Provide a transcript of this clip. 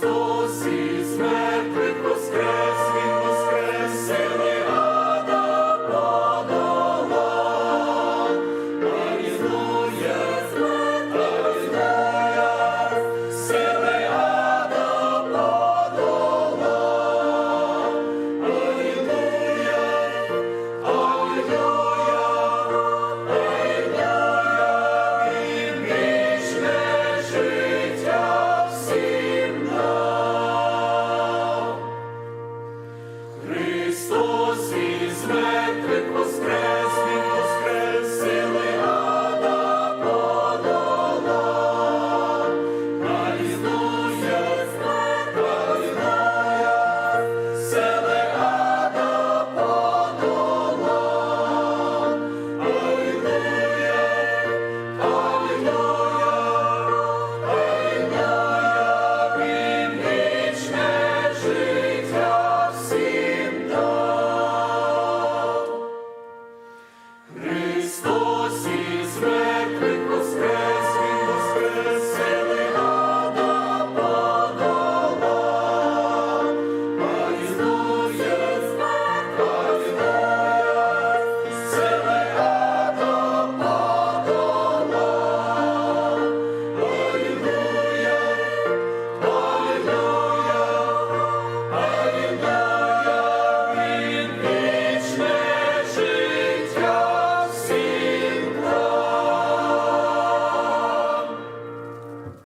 Christ. Христос із мене.